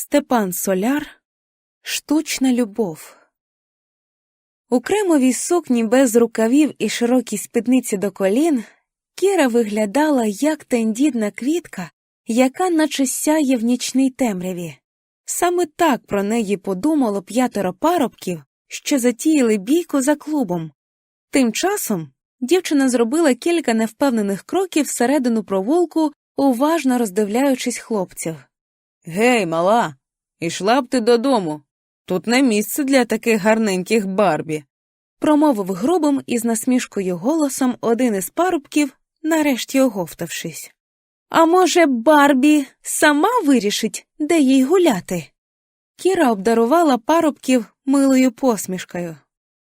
Степан Соляр Штучна любов. У кремовій сукні без рукавів і широкій спідниці до колін Кіра виглядала як тендітна квітка, яка наче сяє в нічній темряві. Саме так про неї подумало п'ятеро парубків, що затіяли бійку за клубом. Тим часом дівчина зробила кілька невпевнених кроків всередину провулку, уважно роздивляючись хлопців. Гей, мала, ішла б ти додому. Тут не місце для таких гарненьких барбі. промовив грубим і з насмішкою голосом один із парубків, нарешті оговтавшись. А може, Барбі сама вирішить, де їй гуляти? Кіра обдарувала парубків милою посмішкою.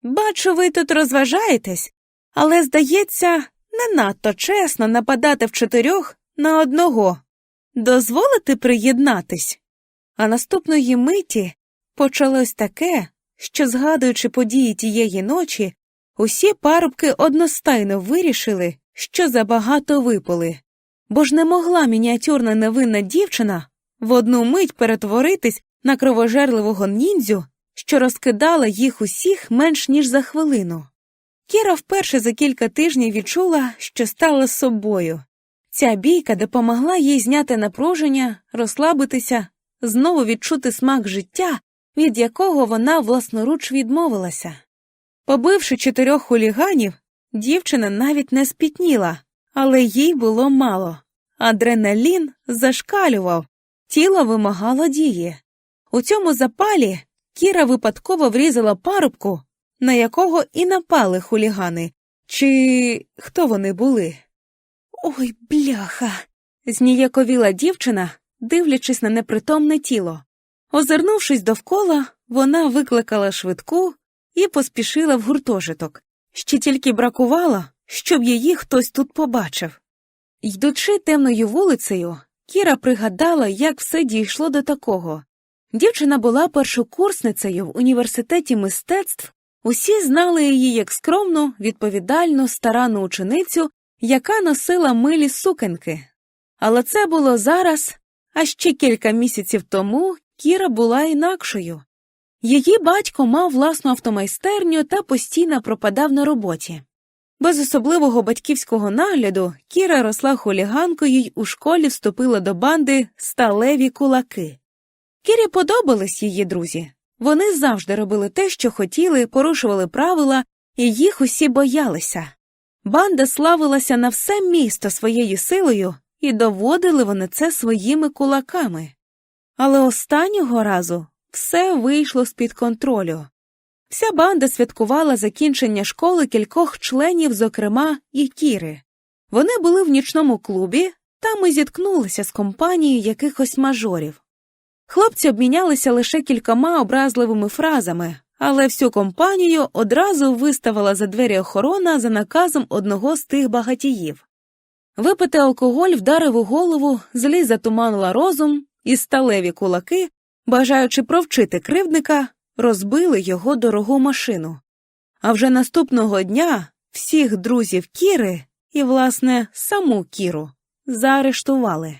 Бачу, ви тут розважаєтесь, але, здається, не надто чесно нападати в чотирьох на одного. Дозволите приєднатись? А наступної миті почалось таке, що, згадуючи події тієї ночі, усі парубки одностайно вирішили, що забагато випили, бо ж не могла мініатюрна невинна дівчина в одну мить перетворитись на кровожерливого ніндзю, що розкидала їх усіх менш ніж за хвилину. Кіра вперше за кілька тижнів відчула, що стала собою. Ця бійка допомогла їй зняти напруження, розслабитися, знову відчути смак життя, від якого вона власноруч відмовилася. Побивши чотирьох хуліганів, дівчина навіть не спітніла, але їй було мало. Адреналін зашкалював, тіло вимагало дії. У цьому запалі Кіра випадково врізала парубку, на якого і напали хулігани. Чи хто вони були? Ой, бляха. зніяковіла дівчина, дивлячись на непритомне тіло. Озирнувшись довкола, вона викликала швидку і поспішила в гуртожиток. Ще тільки бракувало, щоб її хтось тут побачив. Йдучи темною вулицею, Кіра пригадала, як все дійшло до такого. Дівчина була першокурсницею в університеті мистецтв, усі знали її як скромну, відповідальну, старанну ученицю, яка носила милі сукенки. Але це було зараз, а ще кілька місяців тому Кіра була інакшою. Її батько мав власну автомайстерню та постійно пропадав на роботі. Без особливого батьківського нагляду Кіра росла хуліганкою й у школі вступила до банди сталеві кулаки. Кірі подобались її друзі. Вони завжди робили те, що хотіли, порушували правила, і їх усі боялися. Банда славилася на все місто своєю силою, і доводили вони це своїми кулаками. Але останнього разу все вийшло з-під контролю. Вся банда святкувала закінчення школи кількох членів, зокрема, і Кіри. Вони були в нічному клубі, там і зіткнулися з компанією якихось мажорів. Хлопці обмінялися лише кількома образливими фразами, але всю компанію одразу виставила за двері охорона за наказом одного з тих багатіїв. Випити алкоголь вдарив у голову, злі затуманила розум, і сталеві кулаки, бажаючи провчити кривдника, розбили його дорогу машину. А вже наступного дня всіх друзів Кіри і, власне, саму Кіру заарештували.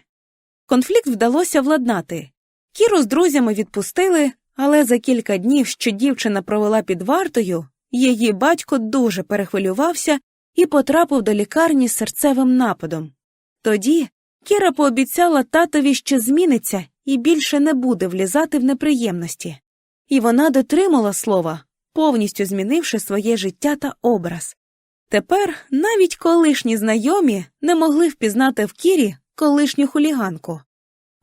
Конфлікт вдалося владнати. Кіру з друзями відпустили, але за кілька днів, що дівчина провела під вартою, її батько дуже перехвилювався і потрапив до лікарні з серцевим нападом. Тоді Кіра пообіцяла татові, що зміниться і більше не буде влізати в неприємності. І вона дотримала слова, повністю змінивши своє життя та образ. Тепер навіть колишні знайомі не могли впізнати в Кірі колишню хуліганку.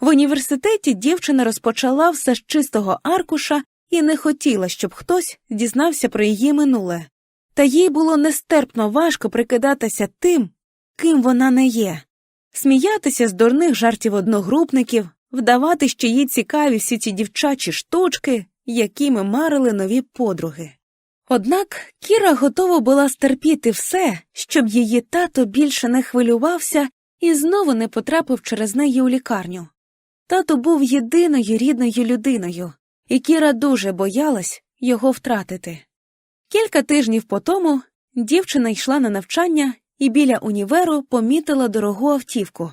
В університеті дівчина розпочала все з чистого аркуша і не хотіла, щоб хтось дізнався про її минуле, та їй було нестерпно важко прикидатися тим, ким вона не є, сміятися з дурних жартів одногрупників, вдавати, що їй цікаві всі ці дівчачі штучки, якими марили нові подруги. Однак Кіра готова була стерпіти все, щоб її тато більше не хвилювався і знову не потрапив через неї у лікарню. Тато був єдиною рідною людиною, і Кіра дуже боялась його втратити. Кілька тижнів по тому дівчина йшла на навчання і біля універу помітила дорогу автівку.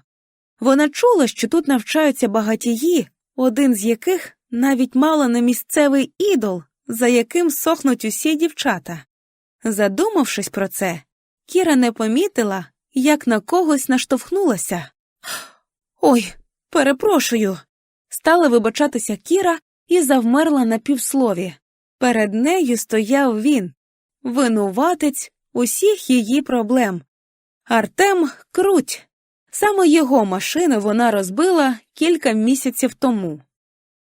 Вона чула, що тут навчаються багатії, один з яких навіть мало не місцевий ідол, за яким сохнуть усі дівчата. Задумавшись про це, Кіра не помітила, як на когось наштовхнулася. Ой, перепрошую. Стала вибачатися Кіра і завмерла на півслові. Перед нею стояв він, винуватець усіх її проблем. Артем Круть. Саме його машину вона розбила кілька місяців тому.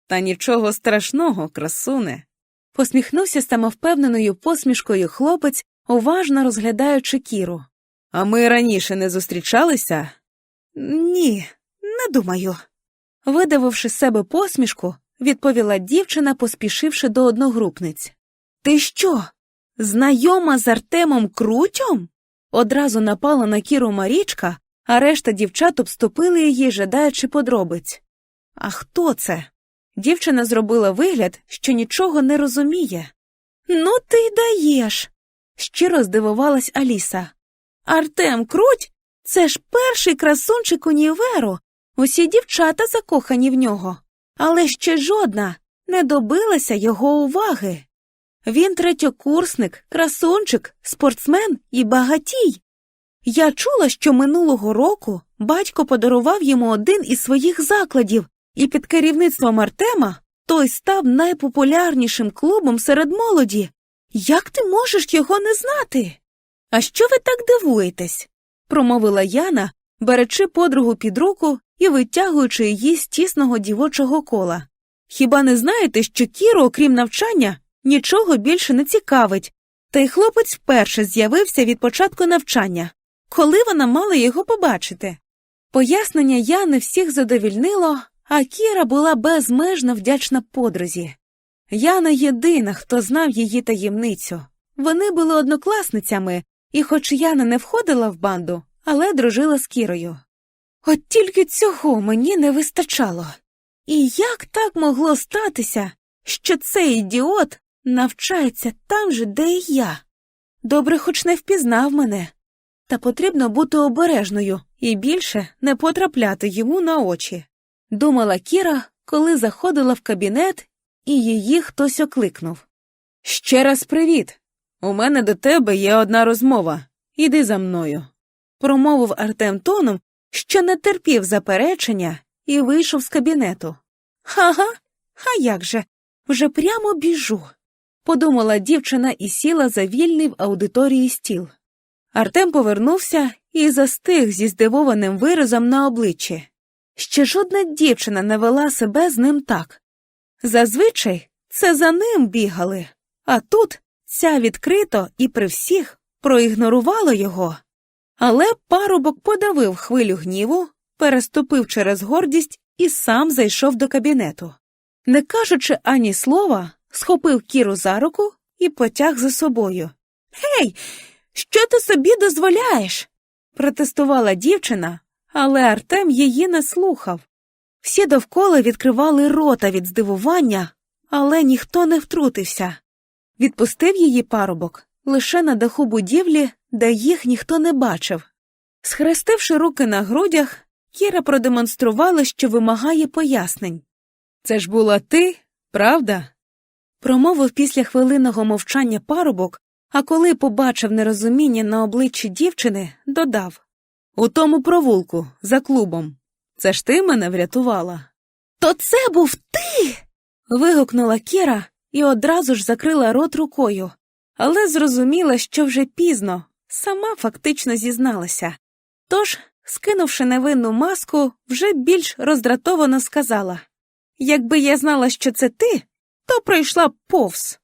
Та нічого страшного, красуне. Посміхнувся самовпевненою посмішкою хлопець, уважно розглядаючи Кіру. А ми раніше не зустрічалися? Ні, не думаю. Видавивши з себе посмішку, відповіла дівчина, поспішивши до одногрупниць. Ти що? Знайома з Артемом Крутьом? Одразу напала на Кіру Марічка, а решта дівчат обступили її, жадаючи подробиць. А хто це? Дівчина зробила вигляд, що нічого не розуміє. Ну, ти й даєш. щиро здивувалась Аліса. Артем Круть це ж перший красунчик універу. Усі дівчата закохані в нього, але ще жодна не добилася його уваги. Він третьокурсник, красунчик, спортсмен і багатій. Я чула, що минулого року батько подарував йому один із своїх закладів, і під керівництвом Артема той став найпопулярнішим клубом серед молоді. Як ти можеш його не знати? А що ви так дивуєтесь? промовила Яна, беречи подругу під руку і витягуючи її з тісного дівочого кола. Хіба не знаєте, що Кіру, окрім навчання, нічого більше не цікавить, та й хлопець вперше з'явився від початку навчання, коли вона мала його побачити. Пояснення Яни всіх задовільнило, а Кіра була безмежно вдячна подрузі. Яна єдина, хто знав її таємницю. Вони були однокласницями, і, хоч Яна не входила в банду, але дружила з Кірою. От тільки цього мені не вистачало. І як так могло статися, що цей ідіот навчається там же, де і я? Добре, хоч не впізнав мене. Та потрібно бути обережною і більше не потрапляти йому на очі. Думала Кіра, коли заходила в кабінет, і її хтось окликнув. Ще раз привіт. У мене до тебе є одна розмова. Іди за мною. Промовив Артем тоном, що не терпів заперечення, і вийшов з кабінету. Ага, а як же? Вже прямо біжу. подумала дівчина і сіла за вільний в аудиторії стіл. Артем повернувся і застиг зі здивованим виразом на обличчі. Ще жодна дівчина не вела себе з ним так. Зазвичай це за ним бігали, а тут ця відкрито і при всіх проігнорувала його. Але парубок подавив хвилю гніву, переступив через гордість і сам зайшов до кабінету. Не кажучи ані слова, схопив кіру за руку і потяг за собою. Гей, що ти собі дозволяєш? протестувала дівчина, але Артем її не слухав. Всі довкола відкривали рота від здивування, але ніхто не втрутився. Відпустив її парубок лише на даху будівлі, де їх ніхто не бачив. Схрестивши руки на грудях, Кіра продемонструвала, що вимагає пояснень. Це ж була ти, правда? Промовив після хвилинного мовчання парубок, а коли побачив нерозуміння на обличчі дівчини, додав У тому провулку, за клубом. Це ж ти мене врятувала. То це був ти. вигукнула Кіра і одразу ж закрила рот рукою, але зрозуміла, що вже пізно, сама фактично зізналася. Тож, скинувши невинну маску, вже більш роздратовано сказала Якби я знала, що це ти, то пройшла повз.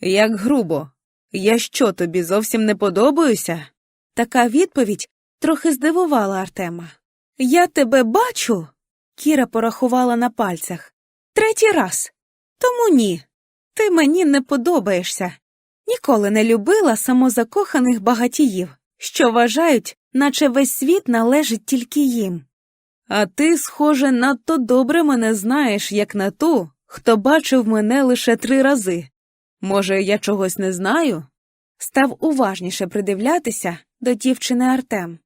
Як грубо. Я що тобі зовсім не подобаюся? Така відповідь трохи здивувала Артема. Я тебе бачу. Кіра порахувала на пальцях. Третій раз. Тому ні. Ти мені не подобаєшся. Ніколи не любила самозакоханих багатіїв, що вважають, наче весь світ належить тільки їм. А ти, схоже, надто добре мене знаєш, як на ту, хто бачив мене лише три рази. Може, я чогось не знаю? Став уважніше придивлятися до дівчини Артем.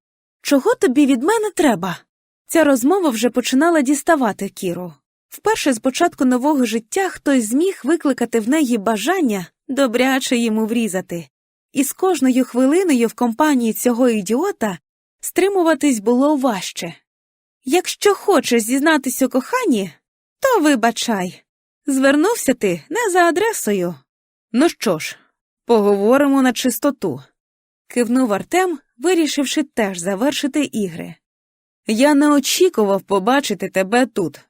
Чого тобі від мене треба? Ця розмова вже починала діставати Кіру. Вперше з початку нового життя хтось зміг викликати в неї бажання добряче йому врізати, і з кожною хвилиною в компанії цього ідіота стримуватись було важче. Якщо хочеш зізнатись у коханні, то вибачай. Звернувся ти не за адресою. Ну що ж, поговоримо на чистоту. Кивнув Артем, вирішивши теж завершити ігри. Я не очікував побачити тебе тут.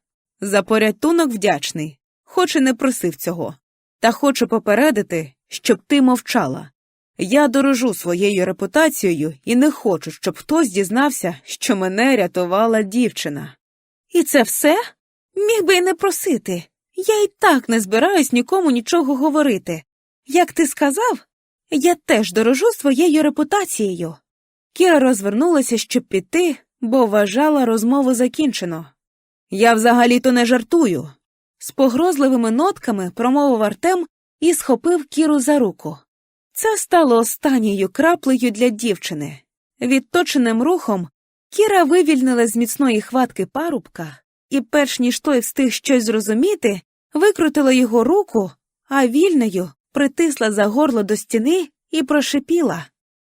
За порятунок вдячний, хоч і не просив цього. Та хочу попередити, щоб ти мовчала. Я дорожу своєю репутацією і не хочу, щоб хтось дізнався, що мене рятувала дівчина. І це все? Міг би й не просити. Я й так не збираюсь нікому нічого говорити. Як ти сказав, я теж дорожу своєю репутацією. Кіра розвернулася, щоб піти, бо вважала розмову закінчено. Я взагалі-то не жартую. З погрозливими нотками промовив Артем і схопив Кіру за руку. Це стало останньою краплею для дівчини. Відточеним рухом Кіра вивільнила з міцної хватки парубка і, перш ніж той встиг щось зрозуміти, викрутила його руку, а вільною притисла за горло до стіни і прошипіла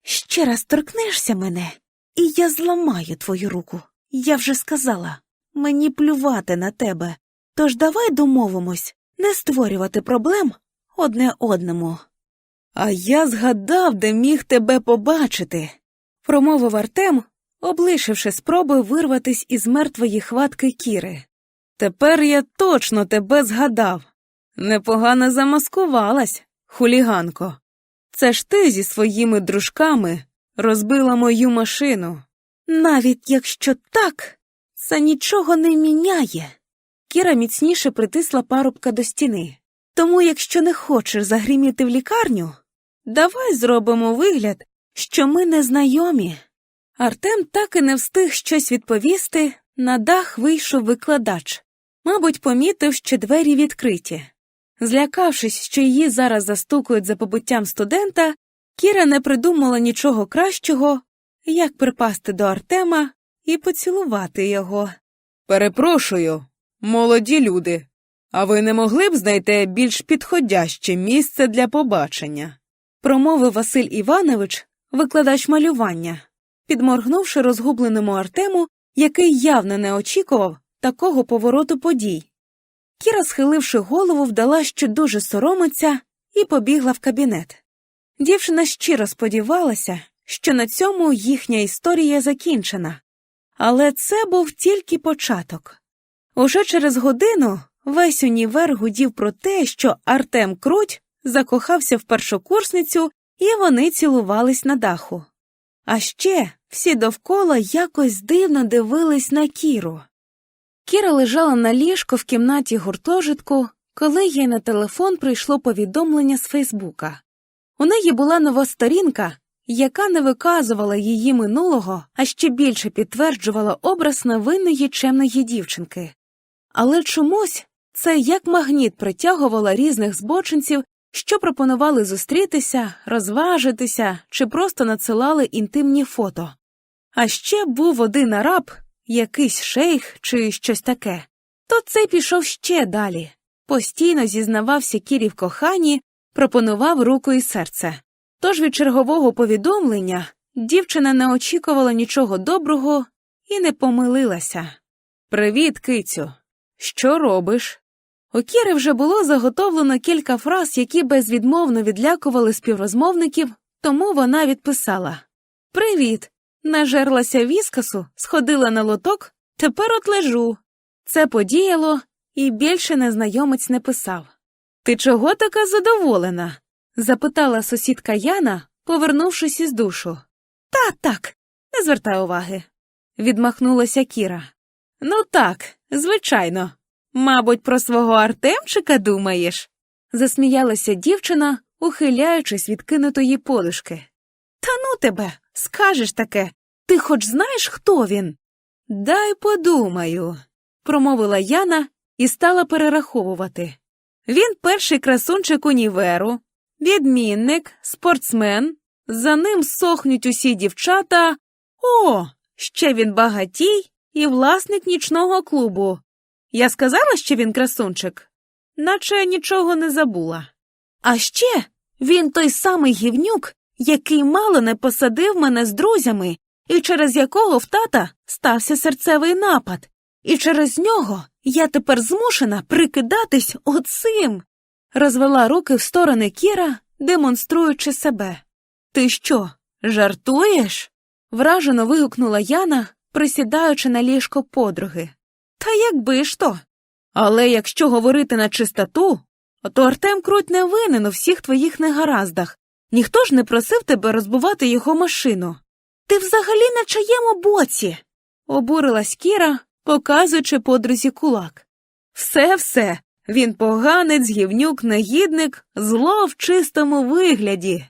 Ще раз торкнешся мене, і я зламаю твою руку. Я вже сказала мені плювати на тебе. Тож давай домовимось не створювати проблем одне одному. А я згадав, де міг тебе побачити, промовив Артем, облишивши спроби вирватись із мертвої хватки Кіри. Тепер я точно тебе згадав. Непогано замаскувалась, хуліганко. Це ж ти зі своїми дружками розбила мою машину. Навіть якщо так, це нічого не міняє. Кіра міцніше притисла парубка до стіни. Тому, якщо не хочеш загриміти в лікарню, давай зробимо вигляд, що ми не знайомі. Артем так і не встиг щось відповісти, на дах вийшов викладач. Мабуть, помітив, що двері відкриті. Злякавшись, що її зараз застукують за побуттям студента, Кіра не придумала нічого кращого, як припасти до Артема і поцілувати його. Перепрошую, молоді люди, а ви не могли б знайти більш підходяще місце для побачення? промовив Василь Іванович, викладач малювання, підморгнувши розгубленому Артему, який явно не очікував такого повороту подій. Кіра, схиливши голову, вдала, що дуже соромиться, і побігла в кабінет. Дівчина щиро сподівалася, що на цьому їхня історія закінчена. Але це був тільки початок. Уже через годину весь універ гудів про те, що Артем Круть закохався в першокурсницю, і вони цілувались на даху. А ще всі довкола якось дивно дивились на Кіру. Кіра лежала на ліжку в кімнаті гуртожитку, коли їй на телефон прийшло повідомлення з Фейсбука. У неї була нова сторінка, яка не виказувала її минулого, а ще більше підтверджувала образ невинної чемної дівчинки. Але чомусь це як магніт притягувало різних збочинців, що пропонували зустрітися, розважитися чи просто надсилали інтимні фото. А ще був один араб, якийсь шейх чи щось таке. То цей пішов ще далі. Постійно зізнавався Кірі в коханні, пропонував руку і серце. Тож від чергового повідомлення дівчина не очікувала нічого доброго і не помилилася. Привіт, кицю. Що робиш? У Кіри вже було заготовлено кілька фраз, які безвідмовно відлякували співрозмовників, тому вона відписала Привіт. Нажерлася віскасу, сходила на лоток, тепер от лежу. Це подіяло, і більше незнайомець не писав. Ти чого така задоволена? Запитала сусідка Яна, повернувшись із душу. Та так, не звертай уваги, відмахнулася Кіра. Ну так, звичайно. Мабуть, про свого Артемчика думаєш? засміялася дівчина, ухиляючись від кинутої подушки. Та ну тебе, скажеш таке. Ти хоч знаєш, хто він? Дай подумаю, промовила Яна і стала перераховувати. Він перший красунчик універу, відмінник, спортсмен, за ним сохнуть усі дівчата. О, ще він багатій і власник нічного клубу. Я сказала, що він красунчик, наче нічого не забула. А ще він той самий гівнюк, який мало не посадив мене з друзями, і через якого в тата стався серцевий напад, і через нього я тепер змушена прикидатись оцим. Розвела руки в сторони Кіра, демонструючи себе. Ти що, жартуєш? вражено вигукнула Яна, присідаючи на ліжко подруги. Та якби ж то. Але якщо говорити на чистоту, то Артем Круть не винен у всіх твоїх негараздах. Ніхто ж не просив тебе розбивати його машину. Ти взагалі на чиєму боці? обурилась Кіра, показуючи подрузі кулак. Все, все, він поганець, гівнюк, негідник, зло в чистому вигляді.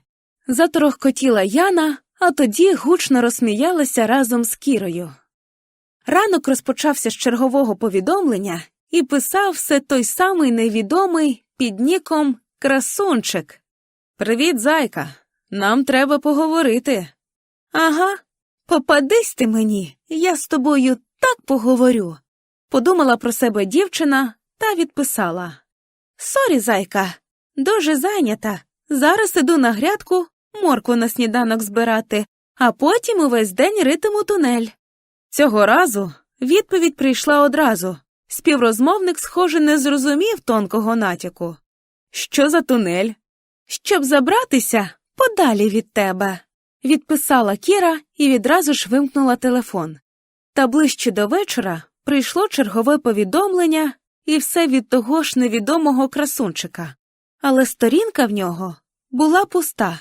Заторохкотіла Яна, а тоді гучно розсміялася разом з Кірою. Ранок розпочався з чергового повідомлення і писав все той самий невідомий під ніком Красунчик. Привіт, зайка. Нам треба поговорити. Ага, попадись ти мені, я з тобою так поговорю. Подумала про себе дівчина та відписала. Сорі, зайка, дуже зайнята. Зараз іду на грядку, моркву на сніданок збирати, а потім увесь день ритиму тунель. Цього разу відповідь прийшла одразу. Співрозмовник, схоже, не зрозумів тонкого натяку. Що за тунель? Щоб забратися подалі від тебе, відписала Кіра і відразу ж вимкнула телефон. Та ближче до вечора прийшло чергове повідомлення і все від того ж невідомого красунчика. Але сторінка в нього була пуста.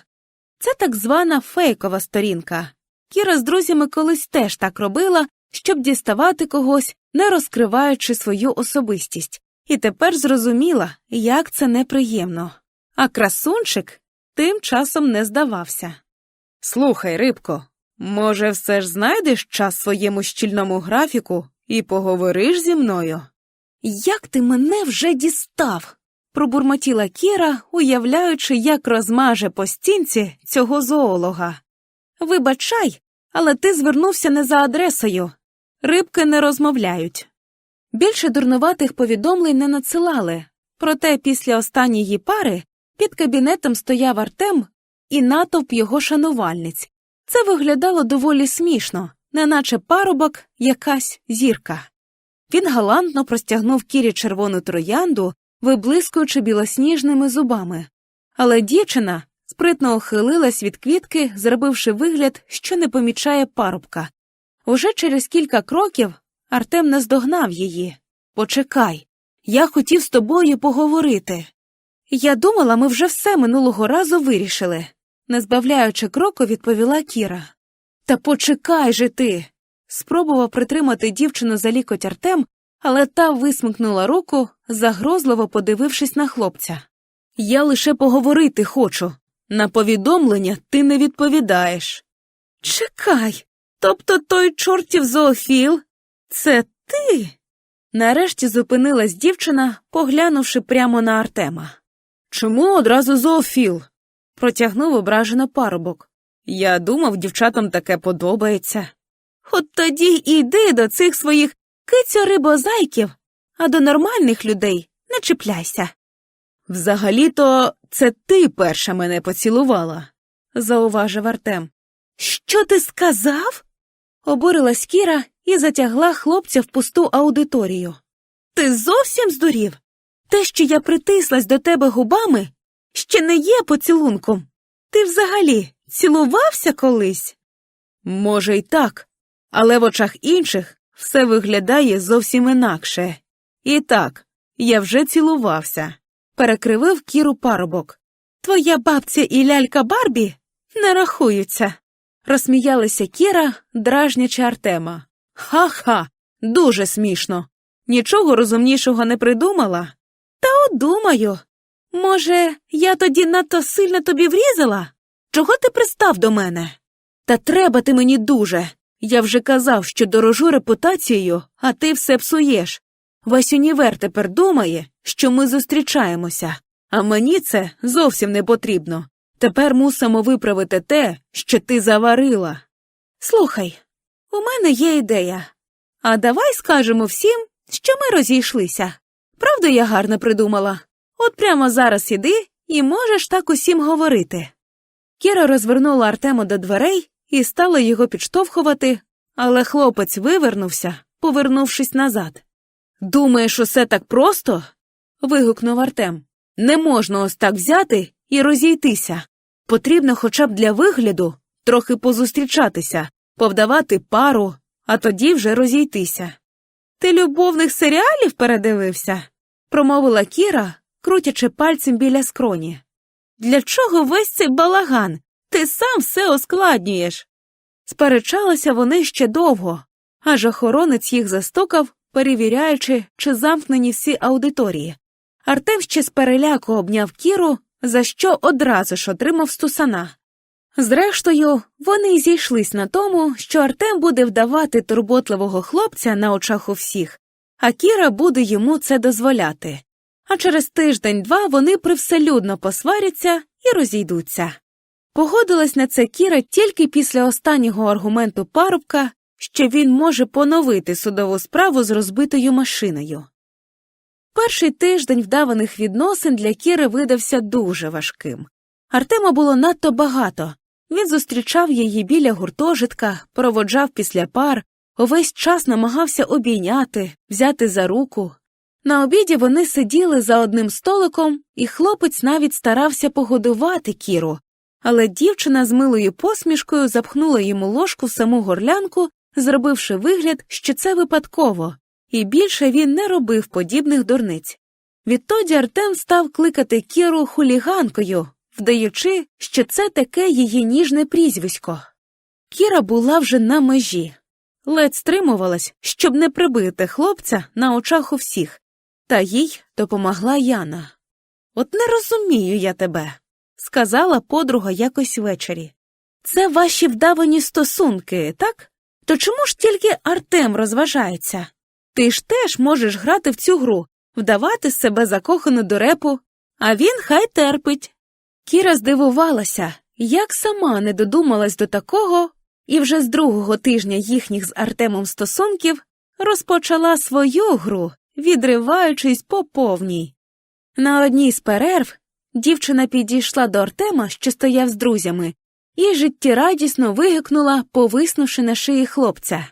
Це так звана фейкова сторінка. Кіра з друзями колись теж так робила, щоб діставати когось, не розкриваючи свою особистість, і тепер зрозуміла, як це неприємно. А красунчик тим часом не здавався. Слухай, рибко, може, все ж знайдеш час своєму щільному графіку і поговориш зі мною? Як ти мене вже дістав? пробурмотіла Кіра, уявляючи, як розмаже по стінці цього зоолога. Вибачай, але ти звернувся не за адресою. Рибки не розмовляють. Більше дурнуватих повідомлень не надсилали, проте після останньої пари під кабінетом стояв Артем і натовп його шанувальниць. Це виглядало доволі смішно, неначе парубок якась зірка. Він галантно простягнув кірі червону троянду, виблискуючи білосніжними зубами. Але дівчина спритно ухилилась від квітки, зробивши вигляд, що не помічає парубка. Уже через кілька кроків Артем наздогнав її. Почекай, я хотів з тобою поговорити. Я думала, ми вже все минулого разу вирішили, не збавляючи кроку, відповіла Кіра. Та почекай же ти. Спробував притримати дівчину за лікоть Артем, але та висмикнула руку, загрозливо подивившись на хлопця. Я лише поговорити хочу. На повідомлення ти не відповідаєш. Чекай. Тобто той чортів зоофіл? Це ти? Нарешті зупинилась дівчина, поглянувши прямо на Артема. Чому одразу зоофіл? протягнув ображено парубок. Я думав, дівчатам таке подобається. От тоді йди до цих своїх кицьорибозайків, а до нормальних людей не чіпляйся. Взагалі-то це ти перша мене поцілувала, зауважив Артем. Що ти сказав? обурилась Кіра і затягла хлопця в пусту аудиторію. Ти зовсім здурів? Те, що я притислась до тебе губами, ще не є поцілунком. Ти взагалі цілувався колись? Може, й так, але в очах інших все виглядає зовсім інакше. І так, я вже цілувався, перекривив кіру парубок. Твоя бабця і лялька Барбі не рахуються. Розсміялася Кіра, дражнячи Артема. Ха ха, дуже смішно. Нічого розумнішого не придумала? Та от думаю. Може, я тоді надто сильно тобі врізала? Чого ти пристав до мене? Та треба ти мені дуже. Я вже казав, що дорожу репутацією, а ти все псуєш. Весь універ тепер думає, що ми зустрічаємося, а мені це зовсім не потрібно. Тепер мусимо виправити те, що ти заварила. Слухай, у мене є ідея. А давай скажемо всім, що ми розійшлися. Правда, я гарно придумала. От прямо зараз іди і можеш так усім говорити. Кіра розвернула Артема до дверей і стала його підштовхувати, але хлопець вивернувся, повернувшись назад. Думаєш, усе так просто? вигукнув Артем. Не можна ось так взяти і розійтися. Потрібно хоча б для вигляду трохи позустрічатися, повдавати пару, а тоді вже розійтися. Ти любовних серіалів передивився? промовила Кіра, крутячи пальцем біля скроні. Для чого весь цей балаган? Ти сам все ускладнюєш. Сперечалися вони ще довго, аж охоронець їх застукав, перевіряючи, чи замкнені всі аудиторії. Артем ще з переляку обняв Кіру, за що одразу ж отримав стусана. Зрештою, вони зійшлись на тому, що Артем буде вдавати турботливого хлопця на очах у всіх, а Кіра буде йому це дозволяти. А через тиждень-два вони привселюдно посваряться і розійдуться. Погодилась на це Кіра тільки після останнього аргументу парубка, що він може поновити судову справу з розбитою машиною. Перший тиждень вдаваних відносин для Кіри видався дуже важким. Артема було надто багато. Він зустрічав її біля гуртожитка, проводжав після пар, увесь час намагався обійняти, взяти за руку. На обіді вони сиділи за одним столиком, і хлопець навіть старався погодувати Кіру, але дівчина з милою посмішкою запхнула йому ложку в саму горлянку, зробивши вигляд, що це випадково, і більше він не робив подібних дурниць. Відтоді Артем став кликати Кіру хуліганкою, вдаючи, що це таке її ніжне прізвисько. Кіра була вже на межі, ледь стримувалась, щоб не прибити хлопця на очах у всіх, та їй допомогла Яна. От не розумію я тебе, сказала подруга якось ввечері. Це ваші вдавані стосунки, так? То чому ж тільки Артем розважається? Ти ж теж можеш грати в цю гру, вдавати себе закохану до репу, а він хай терпить. Кіра здивувалася, як сама не додумалась до такого, і вже з другого тижня їхніх з Артемом стосунків розпочала свою гру, відриваючись по повній. На одній з перерв дівчина підійшла до Артема, що стояв з друзями, і життєрадісно вигукнула, повиснувши на шиї хлопця.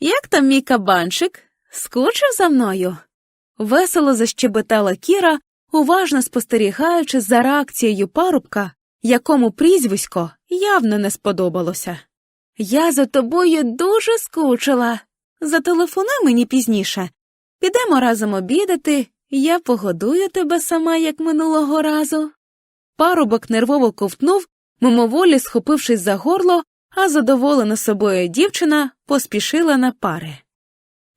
Як там мій кабанчик? Скучив за мною? Весело защебетала Кіра, уважно спостерігаючи за реакцією парубка, якому прізвисько явно не сподобалося. Я за тобою дуже скучила. Зателефонуй мені пізніше. Підемо разом обідати, я погодую тебе сама, як минулого разу. Парубок нервово ковтнув, мимоволі схопившись за горло, а задоволена собою дівчина поспішила на пари.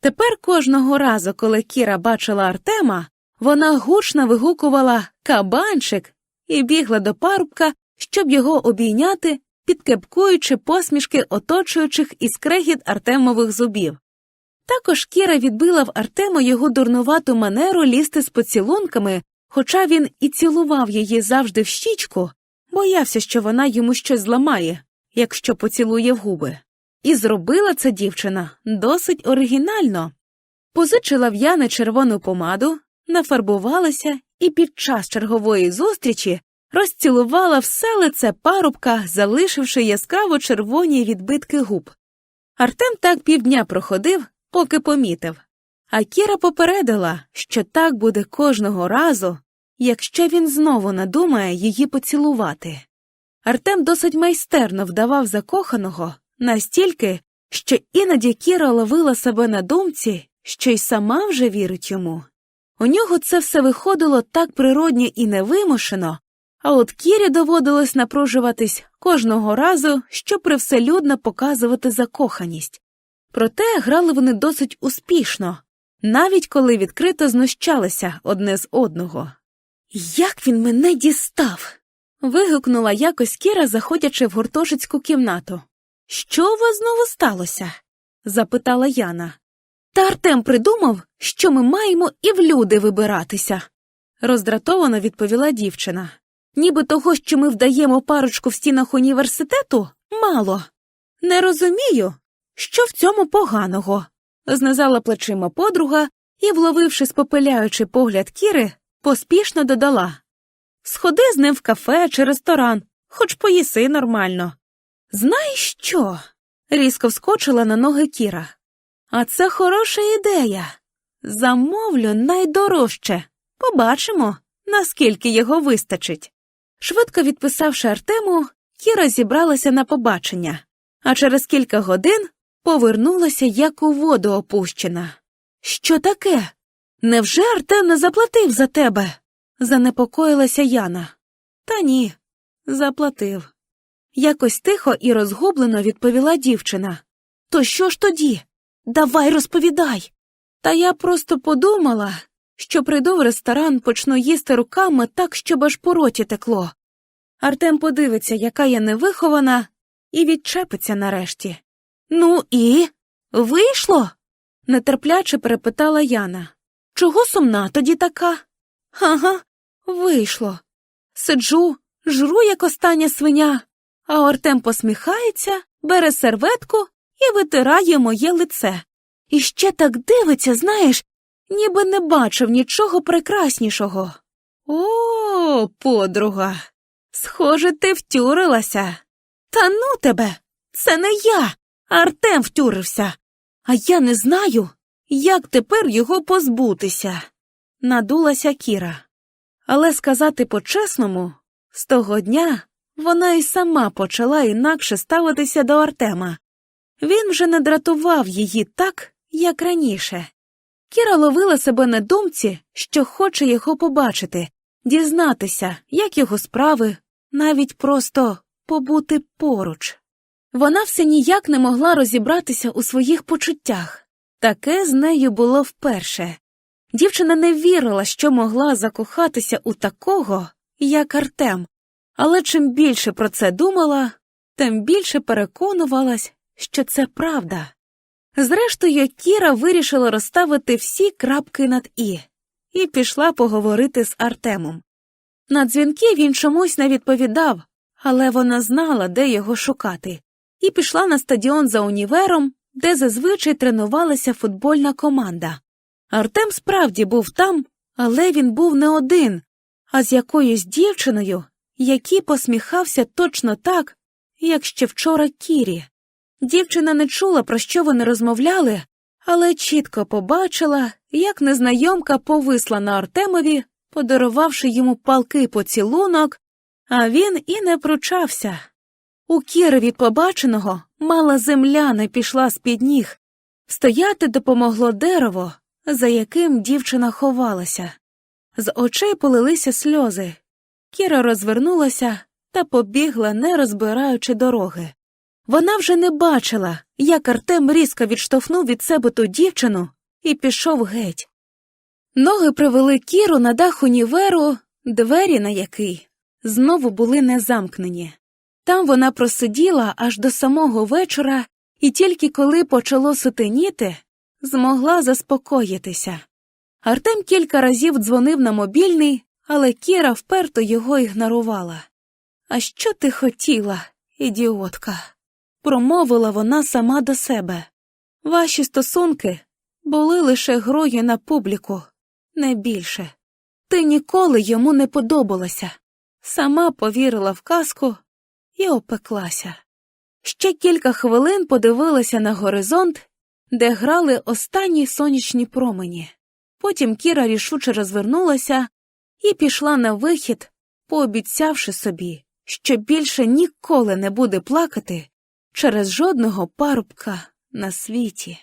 Тепер кожного разу, коли Кіра бачила Артема, вона гучно вигукувала кабанчик і бігла до парубка, щоб його обійняти, підкепкуючи посмішки оточуючих і Артемових зубів. Також Кіра відбила в Артема його дурнувату манеру лізти з поцілунками, хоча він і цілував її завжди в щічку, боявся, що вона йому щось зламає, якщо поцілує в губи. І зробила це дівчина досить оригінально. Позичила в Яни червону помаду, нафарбувалася і під час чергової зустрічі розцілувала все лице парубка, залишивши яскраво червоні відбитки губ. Артем так півдня проходив, поки помітив, а Кіра попередила, що так буде кожного разу, якщо він знову надумає її поцілувати. Артем досить майстерно вдавав закоханого настільки, що іноді Кіра ловила себе на думці, що й сама вже вірить йому. У нього це все виходило так природньо і невимушено, а от Кірі доводилось напружуватись кожного разу, щоб привселюдно показувати закоханість. Проте грали вони досить успішно, навіть коли відкрито знущалися одне з одного. Як він мене дістав. вигукнула якось Кіра, заходячи в гуртожицьку кімнату. Що у вас знову сталося? запитала Яна. Та Артем придумав, що ми маємо і в люди вибиратися, роздратовано відповіла дівчина. Ніби того, що ми вдаємо парочку в стінах університету, мало. Не розумію, що в цьому поганого, знизала плечима подруга, і, вловивши спопиляючий погляд Кіри, поспішно додала Сходи з ним в кафе чи ресторан, хоч поїси нормально. Знаєш що? різко вскочила на ноги Кіра. А це хороша ідея. Замовлю найдорожче. Побачимо, наскільки його вистачить. Швидко відписавши Артему, Кіра зібралася на побачення, а через кілька годин повернулася, як у воду опущена. Що таке? Невже Артем не заплатив за тебе? занепокоїлася Яна. Та ні, заплатив. Якось тихо і розгублено відповіла дівчина. То що ж тоді? Давай розповідай. Та я просто подумала, що прийду в ресторан, почну їсти руками так, щоб аж по роті текло. Артем подивиться, яка я невихована, і відчепиться нарешті. Ну і вийшло? нетерпляче перепитала Яна. Чого сумна тоді така? Ага, вийшло. Сиджу, жру, як остання свиня, а Артем посміхається, бере серветку і витирає моє лице. І ще так дивиться, знаєш, ніби не бачив нічого прекраснішого. О, подруга, схоже, ти втюрилася. Та ну тебе, це не я, Артем втюрився, а я не знаю, як тепер його позбутися. Надулася Кіра. Але сказати по-чесному, з того дня вона й сама почала інакше ставитися до Артема. Він вже не дратував її так, як раніше. Кіра ловила себе на думці, що хоче його побачити, дізнатися, як його справи, навіть просто побути поруч. Вона все ніяк не могла розібратися у своїх почуттях. Таке з нею було вперше. Дівчина не вірила, що могла закохатися у такого, як Артем, але чим більше про це думала, тим більше переконувалась, що це правда. Зрештою, Кіра вирішила розставити всі крапки над І і пішла поговорити з Артемом. На дзвінки він чомусь не відповідав, але вона знала, де його шукати, і пішла на стадіон за універом, де зазвичай тренувалася футбольна команда. Артем справді був там, але він був не один, а з якоюсь дівчиною, який посміхався точно так, як ще вчора Кірі. Дівчина не чула, про що вони розмовляли, але чітко побачила, як незнайомка повисла на Артемові, подарувавши йому палкий поцілунок, а він і не пручався. У Кіри від побаченого мала земля не пішла з під ніг. Стояти допомогло дерево, за яким дівчина ховалася. З очей полилися сльози. Кіра розвернулася та побігла, не розбираючи дороги. Вона вже не бачила, як Артем різко відштовхнув від себе ту дівчину і пішов геть. Ноги привели Кіру на дах універу, двері на який знову були не замкнені. Там вона просиділа аж до самого вечора, і тільки коли почало сутеніти, змогла заспокоїтися. Артем кілька разів дзвонив на мобільний, але Кіра вперто його ігнорувала. А що ти хотіла, ідіотка? промовила вона сама до себе. Ваші стосунки були лише грою на публіку, не більше. Ти ніколи йому не подобалася. Сама повірила в казку і опеклася. Ще кілька хвилин подивилася на горизонт, де грали останні сонячні промені. Потім Кіра рішуче розвернулася і пішла на вихід, пообіцявши собі, що більше ніколи не буде плакати через жодного парубка на світі.